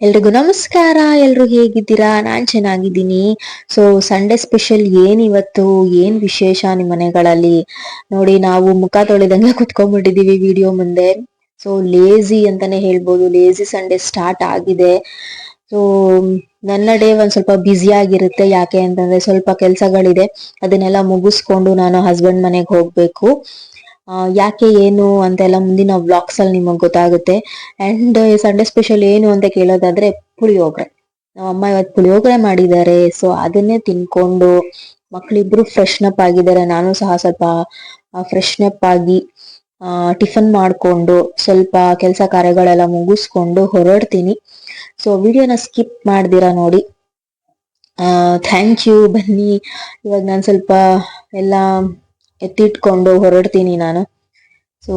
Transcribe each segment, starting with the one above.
ಎಲ್ರಿಗೂ ನಮಸ್ಕಾರ, ಎಲ್ರು ಹೇಗಿದ್ದೀರಾ? ನಾನ್ ಚೆನ್ನಾಗಿದ್ದೀನಿ. ಸೊ ಸಂಡೇ ಸ್ಪೆಷಲ್ ಏನ್ ಇವತ್ತು ಏನ್ ವಿಶೇಷ ನಿಮ್ಮ ಮನೆಗಳಲ್ಲಿ? ನೋಡಿ, ನಾವು ಮುಖ ತೊಳೆದಂಗೆ ಕುತ್ಕೊಂಡ್ಬಿಟ್ಟಿದೀವಿ ವಿಡಿಯೋ ಮುಂದೆ. ಸೊ ಲೇಜಿ ಅಂತಾನೆ ಹೇಳ್ಬೋದು. ಲೇಜಿ ಸಂಡೇ ಸ್ಟಾರ್ಟ್ ಆಗಿದೆ. ಸೊ ನನ್ನ ಡೇ ಒಂದ್ ಸ್ವಲ್ಪ ಬ್ಯುಸಿ ಆಗಿರುತ್ತೆ. ಯಾಕೆ ಅಂತಂದ್ರೆ ಸ್ವಲ್ಪ ಕೆಲ್ಸಗಳಿದೆ. ಅದನ್ನೆಲ್ಲ ಮುಗಿಸ್ಕೊಂಡು ನಾನು ಹಸ್ಬೆಂಡ್ ಮನೆಗೆ ಹೋಗ್ಬೇಕು. ಯಾಕೆ ಏನು ಅಂತೆಲ್ಲ ಮುಂದಿನ ವ್ಲಾಗ್ಸ್ ಅಲ್ಲಿ ನಿಮಗ್ ಗೊತ್ತಾಗುತ್ತೆ. ಅಂಡ್ ಸಂಡೇ ಸ್ಪೆಷಲ್ ಏನು ಅಂತ ಕೇಳೋದಾದ್ರೆ ಪುಳಿಯೋಗರೆ. ನಮ್ಮ ಅಮ್ಮ ಇವತ್ತು ಪುಳಿಯೋಗರೆ ಮಾಡಿದ್ದಾರೆ ಸೊ ಅದನ್ನೇ ತಿನ್ಕೊಂಡು ಮಕ್ಳಿಬ್ರು ಫ್ರೆಶ್ನಪ್ ಆಗಿದ್ದಾರೆ. ನಾನು ಸಹ ಸ್ವಲ್ಪ ಫ್ರೆಶ್ನಪ್ ಆಗಿ ಟಿಫನ್ ಮಾಡ್ಕೊಂಡು ಸ್ವಲ್ಪ ಕೆಲಸ ಕಾರ್ಯಗಳೆಲ್ಲ ಮುಗಿಸ್ಕೊಂಡು ಹೊರಡ್ತೀನಿ. ಸೊ ವಿಡಿಯೋನ ಸ್ಕಿಪ್ ಮಾಡ್ದಿರಾ ನೋಡಿ. ಥ್ಯಾಂಕ್ ಯು ಬನ್ನಿ. ಇವಾಗ ನಾನು ಸ್ವಲ್ಪ ಎಲ್ಲ ಎತ್ತಿಟ್ಕೊಂಡು ಹೊರಡ್ತೀನಿ ನಾನು. ಸೊ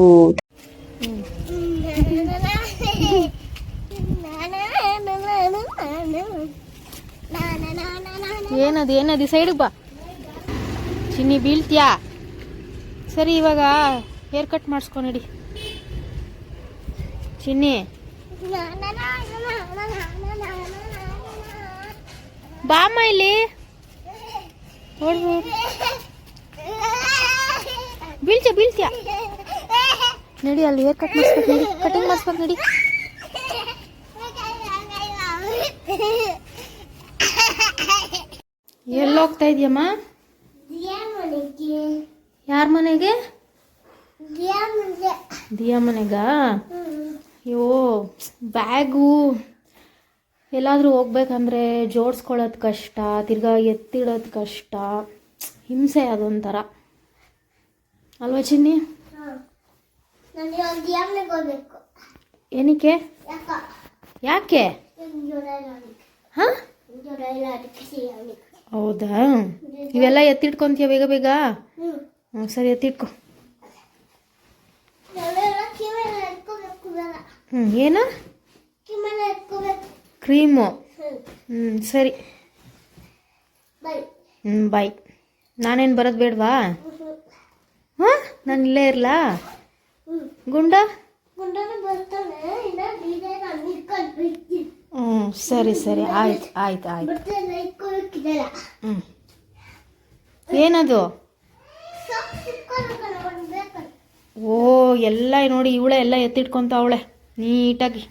ಏನದು ಏನದು ಸೈಡಿಗೆ ಬಾ. ಚಿನ್ನಿ ಬೀಳ್ತೀಯಾ? ಸರಿ, ಇವಾಗ ಹೇರ್ ಕಟ್ ಮಾಡಿಸ್ಕೊ ನಡಿ. ಚಿನ್ನಿ. ಬಾಮ್ಮ ಇಲ್ಲಿ. ನೋಡ್. ಬೀಳ್ತೀಯ ಬೀಳ್ತೀಯ? ನಡಿ ಅಲ್ಲಿ ಹೇರ್ ಕಟ್ ಮಾಡಿಸ್ಬೇಕು ನಡಿ ಕಟಿಂಗ್ ಮಾಡಿಸ್ಬೇಕು ನಡಿ. ಎಲ್ಲಿ ಹೋಗ್ತಾ ಇದೆಯಮ್ಮ? ಯಾರ ಮನೆಗೆ? ದಿಯಾ ಮನೆಗ? ಅಯ್ಯೋ, ಬ್ಯಾಗು. ಎಲ್ಲಾದರೂ ಹೋಗ್ಬೇಕಂದ್ರೆ ಜೋಡಿಸ್ಕೊಳ್ಳೋದು ಕಷ್ಟ, ತಿರ್ಗಾ ಎತ್ತಿಡೋದು ಕಷ್ಟ. ಹಿಂಸೆ ಅದೊಂಥರ. ಅಲ್ವಾ ಚಿನ್ನಿ? ಏನಕ್ಕೆ? ಯಾಕ? ಹಾಂ. ಹೌದಾ? ಇವೆಲ್ಲ ಎತ್ತಿಟ್ಕೊಂತೀಯ ಬೇಗ ಬೇಗ? ಹ್ಞೂ ಸರಿ ಎತ್ತಿಟ್ಕೊ. ಹ್ಞೂ ಏನು? ಕ್ರೀಮು. ಹ್ಮ್. ಹ್ಞೂ ಸರಿ. ಹ್ಞೂ ಬಾಯ್ ನಾನೇನು ಬರೋದು ಬೇಡವಾ? ಹಾಂ? ನಾನು ಇಲ್ಲೇ ಇರಲಾ? ಗುಂಡ? ಹ್ಞೂ ಸರಿ ಸರಿ ಆಯ್ತು ಆಯ್ತು ಆಯ್ತು. ಹ್ಞೂ ಏನದು? ಓ ಎಲ್ಲ ನೋಡಿ ಇವಳೆ ಎಲ್ಲ ಎತ್ತಿಟ್ಕೊಂತ ಅವಳೆ ನೀಟಾಗಿ.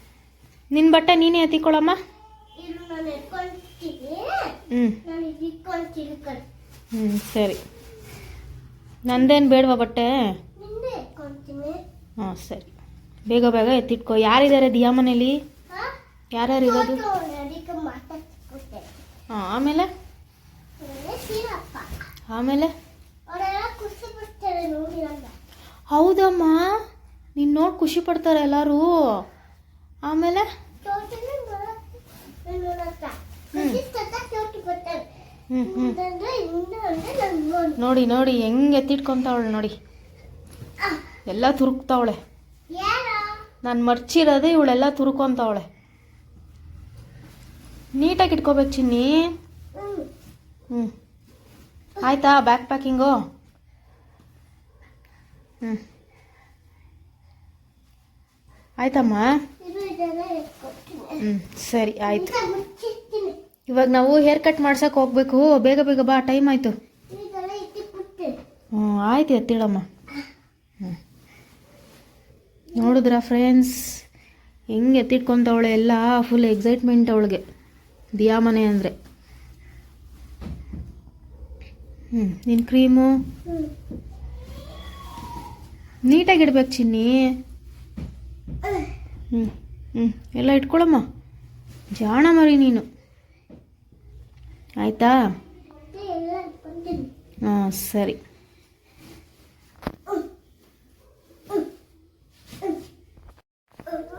ನಿನ್ನ ಬಟ್ಟೆ ನೀನೇ ಎತ್ತಿಕೊಳ್ಳಮ್ಮ? ಹ್ಞೂ ಹ್ಞೂ ಸರಿ. ನಂದೇನು ಬೇಡವಾ ಬಟ್ಟೆ? ಹಾಂ ಸರಿ. ಬೇಗ ಬೇಗ ಎತ್ತಿಟ್ಕೋ. ಯಾರಿದ್ದಾರೆ ದಿಯಾ ಮನೇಲಿ? ಯಾರ್ಯಾರು ಇರೋದು? ಹಾಂ ಆಮೇಲೆ? ಆಮೇಲೆ ಹೌದಮ್ಮ ನೀನು ನೋಡಿ ಖುಷಿ ಪಡ್ತಾರೆ ಎಲ್ಲರೂ. ಆಮೇಲೆ? ಹ್ಞೂ ಹ್ಞೂ ಅಂತಂದ್ರೆ ಇನ್ನು ಅಂದ್ರೆ ನಾನು ನೋಡಿ ನೋಡಿ ನೋಡಿ ಹೆಂಗೆ ಎತ್ತಿಟ್ಕೊಂತಾವಳೆ ನೋಡಿ ಎಲ್ಲ ತುರುಕ್ತಾವಳೆ ಯಾರೋ ನಾನು ಮರ್ಚಿರೋದೇ ಇವಳೆಲ್ಲ ತುರ್ಕೊಂತಾವಳೆ ನೀಟಾಗಿ ಇಟ್ಕೋಬೇಕು ಚಿನ್ನಿ ಹ್ಮ್ ಹ್ಞೂ ಆಯ್ತಾ ಬ್ಯಾಗ್ ಪ್ಯಾಕಿಂಗು ಹ್ಞೂ ಆಯ್ತಮ್ಮ ಇದು ಇದೆಲ್ಲ ಇಟ್ಕೊಡ್ತೀನಿ ಹ್ಞೂ ಸರಿ ಆಯ್ತು ಈಗ ಮುಚ್ಚಿರ್ತೀನಿ ಇವಾಗ ನಾವು ಹೇರ್ ಕಟ್ ಮಾಡ್ಸಕ್ಕೆ ಹೋಗ್ಬೇಕು. ಬೇಗ ಬೇಗ ಬಾ ಟೈಮ್ ಆಯಿತು. ಹ್ಮ್, ಆಯ್ತು ಎತ್ತಿಡಮ್ಮ ಹ್ಞೂ ನೋಡಿದ್ರಾ ಫ್ರೆಂಡ್ಸ್ ಹೆಂಗೆ ಎತ್ತಿಟ್ಕೊಂತವಳೆ ಎಲ್ಲ ಫುಲ್ ಎಕ್ಸೈಟ್ಮೆಂಟ್ ಅವಳಿಗೆ. ದಿಯಾ ಮನೆ ಅಂದರೆ. ಹ್ಞೂ ನಿನ್ನ ಕ್ರೀಮು ನೀಟಾಗಿ ಇಡ್ಬೇಕು ಚಿನ್ನಿ. ಹ್ಞೂ ಹ್ಞೂ ಎಲ್ಲ ಇಟ್ಕೊಳಮ್ಮ. ಜಾಣ ಮರಿ ನೀನು. ಆಯಿತಾ? ಹಾಂ ಸರಿ.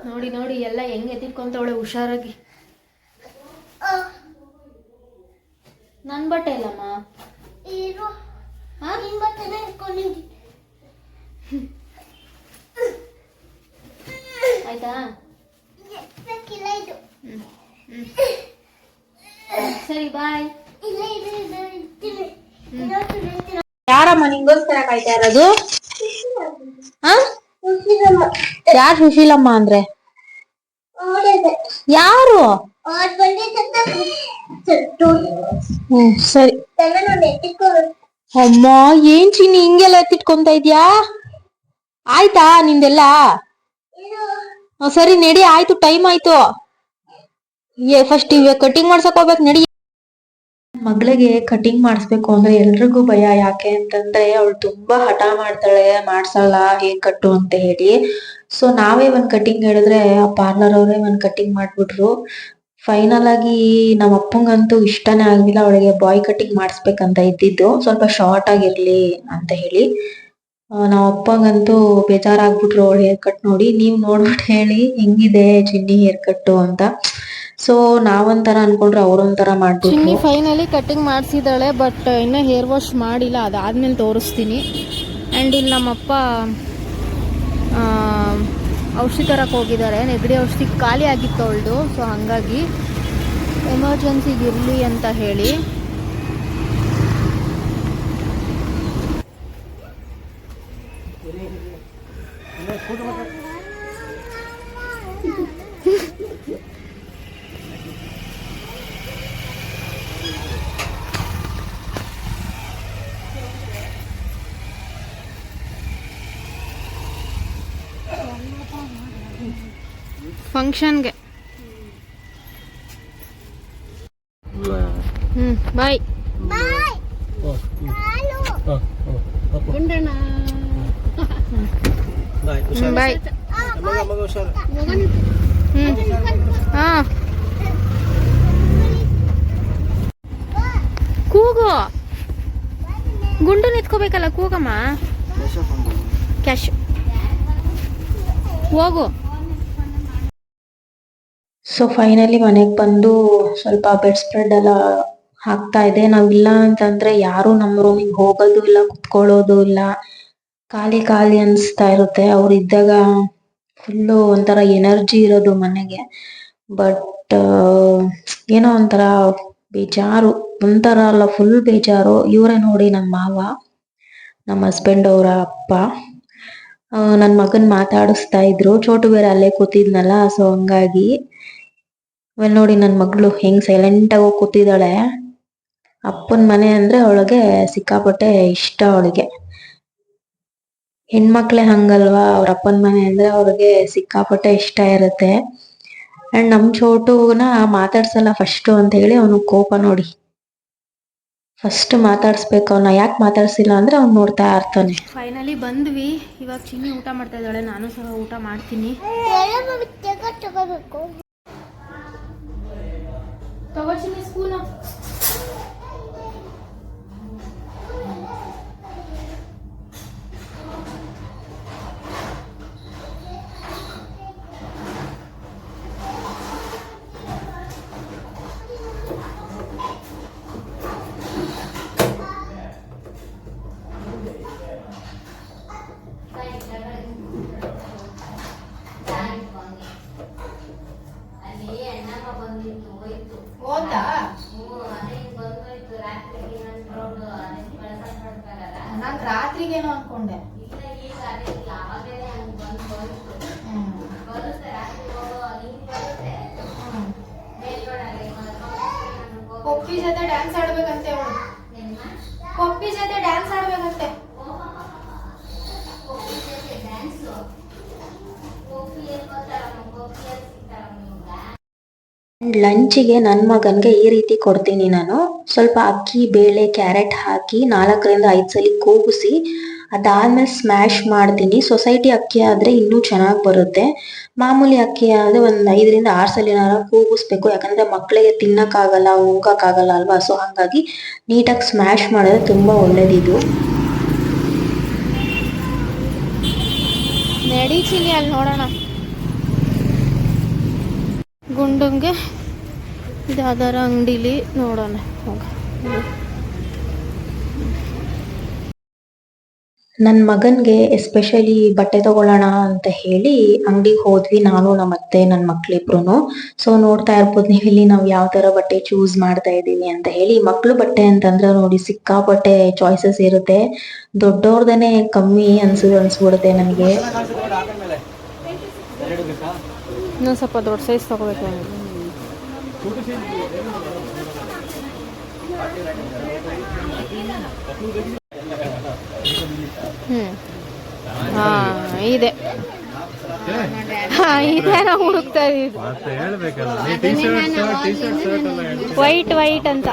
ನೋಡಿ ನೋಡಿ ಎಲ್ಲ ಹೆಂಗೆ ಎತ್ತಿಟ್ಕೊಂತವಳೆ ಹುಷಾರಾಗಿ. ನನ್ನ ಬಟ್ಟೆ ಇಲ್ಲಮ್ಮ ಆಯ್ತಾ ಎತ್ತಕ್ಕಿಲ್ಲ ಇದು ಹ್ಞೂ ಹ್ಞೂ ಸರಿ ಬಾಯ್ ಯಾರಮ್ಮ ನಿಂಗೋಸ್ಕರ ಕಾಯ್ತಾ ಇರೋದು? ಯಾರು ಸುಶೀಲಮ್ಮ ಅಂದ್ರೆ? ಯಾರು? ಹ್ಮ್, ಸರಿ. ಅಮ್ಮ, ಏನ್ ಚೀನಿ ಹಿಂಗೆಲ್ಲ ಎತ್ತಿಟ್ಕೊಂತ ಇದ್ಯಾ? ಆಯ್ತಾ ನಿಂದೆಲ್ಲ? ಸರಿ, ನಡಿ, ಆಯ್ತು ಟೈಮ್ ಆಯ್ತು. ಏ ಫಸ್ಟ್ ಇವ ಕಟಿಂಗ್ ಮಾಡ್ಸಕ್ ಹೋಗ್ಬೇಕು, ನಡಿ. ಮಗಳಿಗೆ ಕಟಿಂಗ್ ಮಾಡಿಸ್ಬೇಕು ಅಂದ್ರೆ ಎಲ್ರಿಗೂ ಭಯ. ಯಾಕೆ ಅಂತಂದ್ರೆ ಅವಳು ತುಂಬಾ ಹಠ ಮಾಡ್ತಾಳೆ, ಮಾಡ್ಸಲ್ಲ, ಹೇಗ್ ಕಟ್ಟು ಅಂತ ಹೇಳಿ. ಸೊ ನಾವೇ ಒಂದ್ ಕಟಿಂಗ್ ಹೇಳಿದ್ರೆ ಆ ಪಾರ್ಲರ್ ಅವರೇ ಒಂದ್ ಕಟಿಂಗ್ ಮಾಡ್ಬಿಟ್ರು. ಫೈನಲ್ ಆಗಿ ನಮ್ಮ ಅಪ್ಪಂಗಂತೂ ಇಷ್ಟನೇ ಆಗಲಿಲ್ಲ. ಅವಳಿಗೆ ಬಾಯ್ ಕಟಿಂಗ್ ಮಾಡಿಸ್ಬೇಕಂತ ಇದ್ದಿದ್ದು. ಸ್ವಲ್ಪ ಶಾರ್ಟ್ ಆಗಿರ್ಲಿ ಅಂತ ಹೇಳಿ. ನಮ್ಮ ಅಪ್ಪಂಗಂತೂ ಬೇಜಾರಾಗ್ಬಿಟ್ರು ಅವಳು ಹೇರ್ ಕಟ್ ನೋಡಿ. ನೀವ್ ನೋಡ್ಬಿಟ್ಟು ಹೇಳಿ, ಹೆಂಗಿದೆ ಚಿನ್ನಿ ಹೇರ್ ಕಟ್ಟು ಅಂತ. ಸೊ ನಾವೊಂಥರ ಅನ್ಕೊಂಡ್ರೆ ಅವ್ರೊಂಥರ ಮಾಡ್ತೀವಿ ಫೈನಲಿ ಕಟಿಂಗ್ ಮಾಡಿಸಿದ್ದಾಳೆ ಬಟ್ ಇನ್ನು ಹೇರ್ ವಾಶ್ ಮಾಡಿಲ್ಲ ಅದಾದ್ಮೇಲೆ ತೋರಿಸ್ತೀನಿ. ಆ್ಯಂಡ್ ಇಲ್ಲಿ ನಮ್ಮಪ್ಪ ಔಷಧಿ ತರಕ್ಕೆ ಹೋಗಿದ್ದಾರೆ. ನೆಗಡಿ ಔಷಧಿ ಖಾಲಿ ಆಗಿತ್ತು ಅವಳದು ಸೊ ಹಾಗಾಗಿ ಎಮರ್ಜೆನ್ಸಿಗೆ ಇರಲಿ ಅಂತ ಹೇಳಿ. ಫಂಕ್ಷನ್ಗೆ. ಹ್ಞೂ ಬಾಯ್. ಬಾಯ್ ಕಾಲು ಹ್ಞೂ ಬಾಯ್. ಹ್ಞೂ ಹಾಂ. ಕೂಗು. ಗುಂಡು ನಿತ್ಕೋಬೇಕಲ್ಲ ಕೂಗಮ್ಮ? ಕ್ಯಾಶ್ ಹೋಗು. ಸೊ ಫೈನಲಿ ಮನೆಗೆ ಬಂದು ಸ್ವಲ್ಪ ಬೆಡ್ ಸ್ಪ್ರೆಡ್ ಎಲ್ಲ ಹಾಕ್ತಾ ಇದೆ ನಾವಿಲ್ಲ ಅಂತಂದ್ರೆ ಯಾರು ನಮ್ಮ ರೂಮಿಗೆ ಹೋಗೋದು ಇಲ್ಲ, ಕುತ್ಕೊಳ್ಳೋದು ಇಲ್ಲ. ಖಾಲಿ ಖಾಲಿ ಅನ್ಸ್ತಾ ಇರುತ್ತೆ. ಅವ್ರು ಇದ್ದಾಗ ಫುಲ್ಲು ಒಂಥರ ಎನರ್ಜಿ ಇರೋದು ಮನೆಗೆ. ಬಟ್ ಏನೋ ಒಂಥರ ಬೇಜಾರು. ಒಂಥರ ಅಲ್ಲ ಫುಲ್ ಬೇಜಾರು. ಇವರೇ ನೋಡಿ ನಮ್ಮ ಮಾವ ನಮ್ಮ ಹಸ್ಬೆಂಡ್ ಅವರ ಅಪ್ಪ. ನನ್ನ ಮಗನ್ ಮಾತಾಡಿಸ್ತಾ ಇದ್ರು. ಚೋಟು ಬೇರೆ ಅಲ್ಲೇ ಕೂತಿದ್ನಲ್ಲ ಸೊ ಹಂಗಾಗಿ ಆಮೇಲೆ ನೋಡಿ ನನ್ನ ಮಗಳು ಹೆಂಗ್ ಸೈಲೆಂಟ್ ಆಗಿ ಕೂತಿದ್ದಾಳೆ. ಅಪ್ಪನ ಮನೆ ಅಂದ್ರೆ ಅವಳಿಗೆ ಸಿಕ್ಕಾಪಟ್ಟೆ ಇಷ್ಟ ಅವಳಿಗೆ. ಹೆಣ್ಮಕ್ಳೆ ಹಂಗಲ್ವಾ? ಅವ್ರ ಅಪ್ಪನ ಮನೆ ಅಂದ್ರೆ ಅವ್ರಿಗೆ ಸಿಕ್ಕಾಪಟ್ಟೆ ಇಷ್ಟ ಇರುತ್ತೆ. ಅಂಡ್ ನಮ್ ಚೋಟುನ ಮಾತಾಡ್ಸಲ್ಲ ಫಸ್ಟ್ ಅಂತ ಹೇಳಿ ಅವನು ಕೋಪ ನೋಡಿ. ಫಸ್ಟ್ ಮಾತಾಡ್ಸ್ಬೇಕು ಅವನ್ನ ಯಾಕೆ ಮಾತಾಡ್ಸಿಲ್ಲ ಅಂದ್ರೆ ಅವ್ನು ನೋಡ್ತಾ ಇರ್ತಾನೆ. ಫೈನಲಿ ಬಂದ್ವಿ. ಇವಾಗ ಚಿನ್ನಿ ಊಟ ಮಾಡ್ತಾ ಇದ್ದಾಳೆ. ನಾನು ಸಹ ಊಟ ಮಾಡ್ತೀನಿ. ತೆಗ ತಗೋಬೇಕು ತಗೋ ಪಪ್ಪಿ ಜೊತೆ ಡ್ಯಾನ್ಸ್ ಆಡ್ಬೇಕಂತೆ ಲಂಚಿಗೆ ನನ್ನ ಮಗನ್ಗೆ ಈ ರೀತಿ ಕೊಡ್ತೀನಿ ನಾನು. ಸ್ವಲ್ಪ ಅಕ್ಕಿ, ಬೇಳೆ, ಕ್ಯಾರೆಟ್ ಹಾಕಿ ನಾಲ್ಕರಿಂದ ಐದು ಸಲ ಕೂಗಿಸಿ ಅದಾದ್ಮೇಲೆ ಸ್ಮ್ಯಾಶ್ ಮಾಡ್ತೀನಿ. ಸೊಸೈಟಿ ಅಕ್ಕಿ ಆದ್ರೆ ಇನ್ನೂ ಚೆನ್ನಾಗಿ ಬರುತ್ತೆ. ಮಾಮೂಲಿ ಅಕ್ಕಿ ಆದ್ರೆ ಒಂದು ಐದರಿಂದ ಆರು ಸಲಿನಾರ ಕೂಗಿಸ್ಬೇಕು. ಯಾಕಂದ್ರೆ ಮಕ್ಕಳಿಗೆ ತಿನ್ನೋಕ್ಕಾಗಲ್ಲ, ಉಂಗೋಕ್ಕಾಗಲ್ಲ ಅಲ್ವಾ? ಸೊ ಹಾಗಾಗಿ ನೀಟಾಗಿ ಸ್ಮ್ಯಾಶ್ ಮಾಡಿದ್ರೆ ತುಂಬಾ ಒಳ್ಳೇದಿದು. ನಡೀತೀನಿ ಅಲ್ಲಿ ನೋಡೋಣ. ಗುಂಡಂಗೆ ಇದಾದಾರ ಅಂಗಡಿಲಿ ನೋಡೋಣ. ಹೋಗ. ನನ್ನ ಮಗನಿಗೆ ಎಸ್ಪೆಷಲಿ ಬಟ್ಟೆ ತಗೊಳ್ಳೋಣ ಅಂತ ಹೇಳಿ ಅಂಗಡಿಗೆ ಹೋದ್ವಿ, ನಾನು ನಮ್ಮ ಅತ್ತೆ ನನ್ನ ಮಕ್ಳಿಬ್ರು ಸೊ ನೋಡ್ತಾ ಇರ್ಬೋದು ನೀವು ಇಲ್ಲಿ ನಾವು ಯಾವ ತರ ಬಟ್ಟೆ ಚೂಸ್ ಮಾಡ್ತಾ ಇದೀವಿ ಅಂತ ಹೇಳಿ, ಮಕ್ಳು ಬಟ್ಟೆ ಅಂತಂದ್ರೆ ನೋಡಿ ಸಿಕ್ಕಾಪಟ್ಟೆ ಚಾಯ್ಸಸ್ ಇರುತ್ತೆ. ದೊಡ್ಡವ್ರದೇನೆ ಕಮ್ಮಿ ಅನ್ಸು ಅನ್ಸ್ಬಿಡುತ್ತೆ ನನಗೆ. ಸ್ವಲ್ಪ ದೊಡ್ಡ ಸೈಜ್ ತಗೋಬೇಕು ಹಾಂ ಇದೆ. ಹುಡುಕ್ತಾ ಇದ್ದೀವಿ ವೈಟ್ ವೈಟ್ ಅಂತ.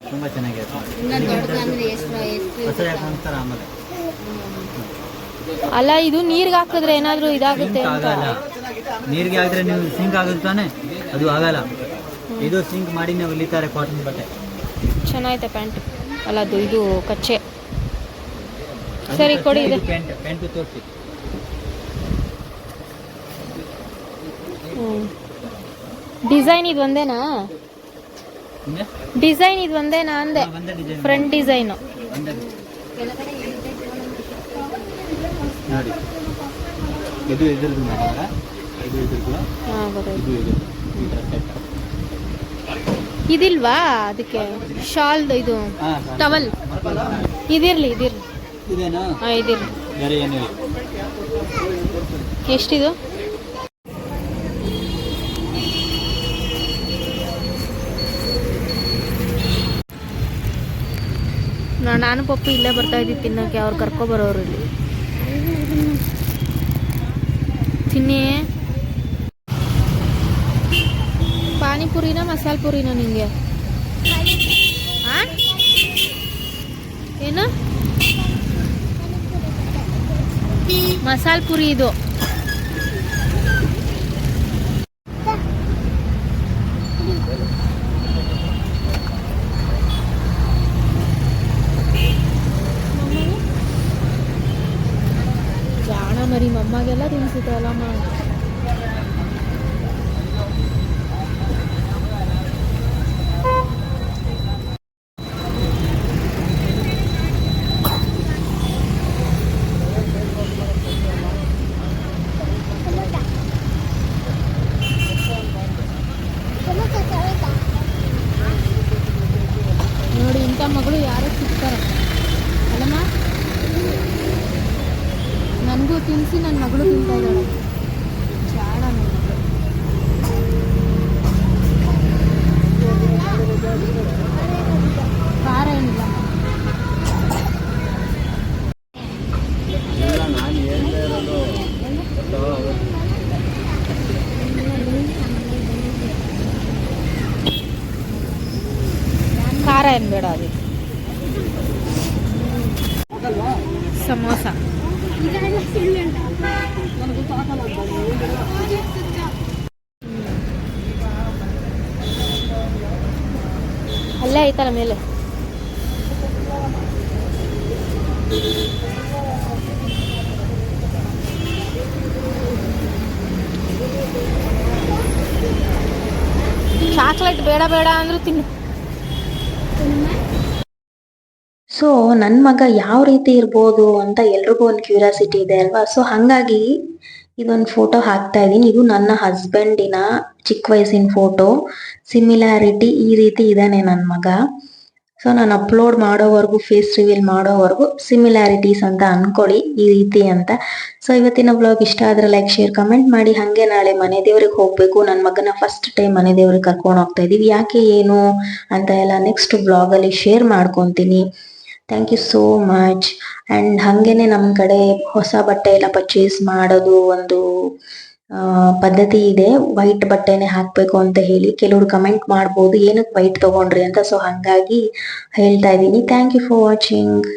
ತುಂಬಾ ಚೆನ್ನಾಗಿರುತ್ತೆ ಅಲ್ಲ ಇದು ನೀರ್ಗೆ ಹಾಕಿದ್ರೆ ಏನಾದರೂ ಇದಾಗುತ್ತೆ ಆಗಲ್ಲ. ನೀರಿಗೆ ಹಾಕಿದ್ರೆ ನೀವು ಸಿಂಕ್ ಆಗುತ್ತಾನೆ ಅದು ಆಗಲ್ಲ. ಇದು ಸಿಂಕ್ ಮಾಡಿ ನೀವು ಇಲ್ಲಿತಾರೆ ಕಾಟನ್ ಬಟ್ಟೆ. ಚೆನ್ನಾಗೈತೆ ಪ್ಯಾಂಟ್ ಅಲ್ಲ ಅದು ಇದು ಕಚ್ಚೆ. ಸರಿ ಕೊಡಿ ಇದೆ. ಡಿಸೈನ್ ಇದು ಒಂದೇನಾ? ಡಿಸೈನ್ ಇದು ಒಂದೇನಾ ಅಂದೆ? Front design. ನೋಡಿ. ಇದು ಇದು ಇದು ಇದು ಇದು ಇದಿಲ್ವಾ ಅದಕ್ಕೆ? ಶಾಲ್ ಇದು ಟವಲ್. ಇದಿರ್ಲಿ ಇದಿರ್ಲಿ. ಹಾಂ ಇದಿರ್ಲಿ. ಎಷ್ಟಿದು? ನಾ- ನಾನು ಪಪ್ಪು ಇಲ್ಲೇ ಬರ್ತಾ ಇದ್ದೀವಿ ತಿನ್ನೋಕೆ ಅವ್ರು ಕರ್ಕೊಬರೋರು ಇಲ್ಲಿ. ತಿನ್ನಿ. ಪಾನಿಪುರಿನ ಮಸಾಲೆ ಪುರಿನ ನಿಮಗೆ? ಏನು? ಮಸಾಲ ಪುರಿ ಇದು. ಜಾಣ ಮರಿ ಮಮ್ಮಾಗೆಲ್ಲ ತಿನ್ಸಿದ್ರಲ್ಲಮ್ಮ ತಿನ್ನಿಸಿ ನನ್ನ ಮಗಳು ತಿಂತಾ ಇದ್ದಾಳೆ. ಜಾಣ ಖಾರ ಏನಿಲ್ಲ. ಖಾರ ಏನು ಬೇಡ ಅದು. ಸಮೋಸ. ಅಲ್ಲೇ ಐತಲ್ಲ ಮೇಲೆ ಚಾಕ್ಲೇಟ್ ಬೇಡ ಬೇಡ ಅಂದ್ರೂ ತಿನ್ನು ಸೊ ನನ್ನ ಮಗ ಯಾವ ರೀತಿ ಇರ್ಬೋದು ಅಂತ ಎಲ್ರಿಗೂ ಒಂದು ಕ್ಯೂರಿಯಾಸಿಟಿ ಇದೆ ಅಲ್ವಾ? ಸೊ ಹಾಗಾಗಿ ಇದೊಂದು ಫೋಟೋ ಹಾಕ್ತಾ ಇದ್ದೀನಿ. ಇದು ನನ್ನ ಹಸ್ಬೆಂಡಿನ ಚಿಕ್ಕ ವಯಸ್ಸಿನ ಫೋಟೋ ಸಿಮಿಲಾರಿಟಿ ಈ ರೀತಿ ಇದ್ದಾನೆ ನನ್ನ ಮಗ. ಸೊ ನಾನು ಅಪ್ಲೋಡ್ ಮಾಡೋವರೆಗೂ ಫೇಸ್ ರಿವೀಲ್ ಮಾಡೋವರೆಗೂ ಸಿಮಿಲಾರಿಟೀಸ್ ಅಂತ ಅನ್ಕೊಳ್ಳಿ ಈ ರೀತಿ ಅಂತ. ಸೊ ಇವತ್ತಿನ ಬ್ಲಾಗ್ ಇಷ್ಟ ಆದ್ರೆ ಲೈಕ್ ಶೇರ್ ಕಮೆಂಟ್ ಮಾಡಿ. ಹಾಗೆ ನಾಳೆ ಮನೆ ದೇವ್ರಿಗೆ ಹೋಗಬೇಕು. ನನ್ನ ಮಗನ ಫಸ್ಟ್ ಟೈಮ್ ಮನೆ ದೇವ್ರಿಗೆ ಕರ್ಕೊಂಡು ಹೋಗ್ತಾ ಇದೀವಿ. ಯಾಕೆ ಏನು ಅಂತ ಎಲ್ಲ ನೆಕ್ಸ್ಟ್ ಬ್ಲಾಗಲ್ಲಿ ಶೇರ್ ಮಾಡ್ಕೊತೀನಿ. Thank you so much and ಹಾಗೇನೆ ನಮ್ಮ ಕಡೆ ಹೊಸ ಬಟ್ಟೆ ಎಲ್ಲ ಪರ್ಚೇಸ್ ಮಾಡೋದು ಒಂದು ಪದ್ಧತಿ ಇದೆ. ವೈಟ್ ಬಟ್ಟೆನೆ ಹಾಕ್ಬೇಕು ಅಂತ ಹೇಳಿ ಕೆಲವರು ಕಮೆಂಟ್ ಮಾಡ್ಬೋದು. ಏನಕ್ಕೆ ವೈಟ್ ತಗೊಂಡ್ರಿ ಅಂತ? ಸೊ ಹಾಗಾಗಿ ಹೇಳ್ತಾ ಇದ್ದೀನಿ. Thank you for watching